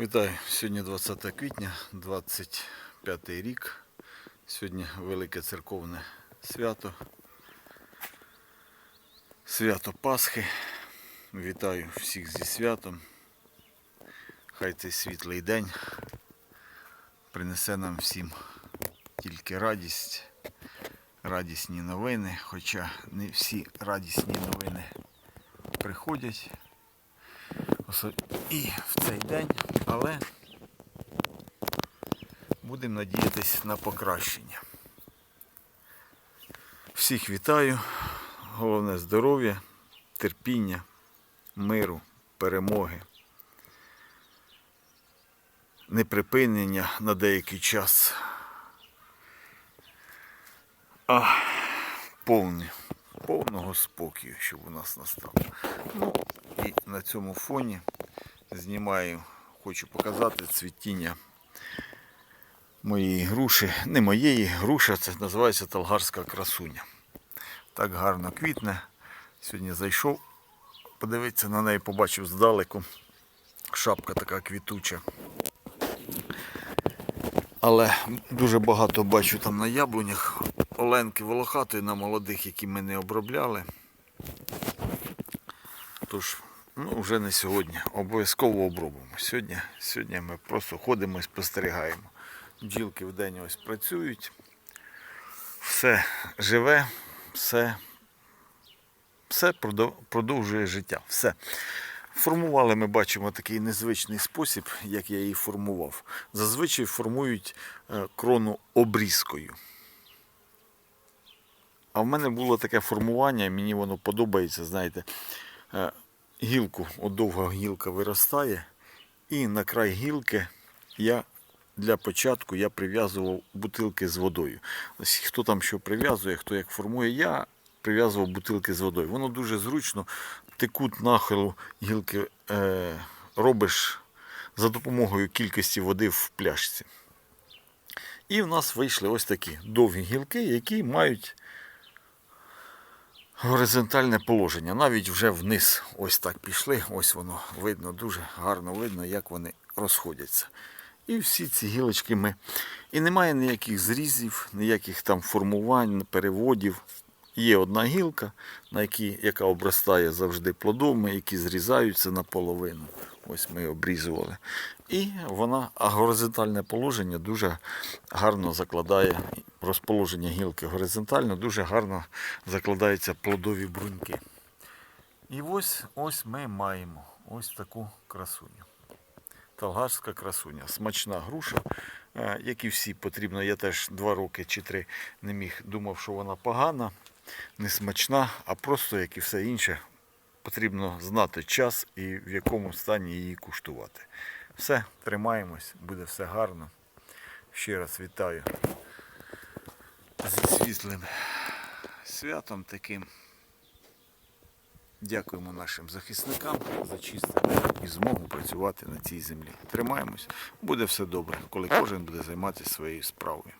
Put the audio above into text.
Вітаю! Сьогодні 20 квітня, 25 рік. Сьогодні велике церковне свято. Свято Пасхи. Вітаю всіх зі святом. Хай цей світлий день принесе нам всім тільки радість, радісні новини, хоча не всі радісні новини приходять і в цей день, але будемо надіятись на покращення. Всіх вітаю, головне здоров'я, терпіння, миру, перемоги, неприпинення на деякий час, а повне, повного спокою, щоб у нас настав. Ну, і на цьому фоні знімаю, хочу показати цвітіння моєї груші. Не моєї, груша, це називається талгарська красуня. Так гарно квітне. Сьогодні зайшов, подивитися на неї, побачив здалеку. Шапка така квітуча. Але дуже багато бачу там на яблунях оленки волохатої на молодих, які ми не обробляли. Тож, ну вже не сьогодні. Обов'язково обробимо. Сьогодні, сьогодні ми просто ходимо і спостерігаємо. Бджілки вдень ось працюють. Все живе, все, все продовжує життя. Все. Формували ми бачимо такий незвичний спосіб, як я її формував. Зазвичай формують е, крону обрізкою. А в мене було таке формування, мені воно подобається, знаєте, е, гілку, от довга гілка виростає, і на край гілки я для початку я прив'язував бутилки з водою. Хто там що прив'язує, хто як формує, я прив'язував бутилки з водою. Воно дуже зручно, текуть нахилу гілки е, робиш за допомогою кількості води в пляшці. І в нас вийшли ось такі довгі гілки, які мають горизонтальне положення. Навіть вже вниз ось так пішли. Ось воно видно, дуже гарно видно, як вони розходяться. І всі ці гілочки ми. І немає ніяких зрізів, ніяких там формувань, переводів. Є одна гілка, на якій, яка обростає завжди плодовими, які зрізаються наполовину. Ось ми обрізували. І вона, а горизонтальне положення дуже гарно закладає розположення гілки горизонтально, дуже гарно закладаються плодові бруньки. І ось ось ми маємо ось таку красуню. Талгарська красуня, смачна груша, е, як і всі потрібно. Я теж два роки чи три не міг думав, що вона погана, не смачна, а просто, як і все інше, потрібно знати час і в якому стані її куштувати. Все, тримаємось, буде все гарно. Ще раз вітаю зі світлим святом таким. Дякуємо нашим захисникам за чисте і змогу працювати на цій землі. Тримаємось, буде все добре, коли кожен буде займатися своєю справою.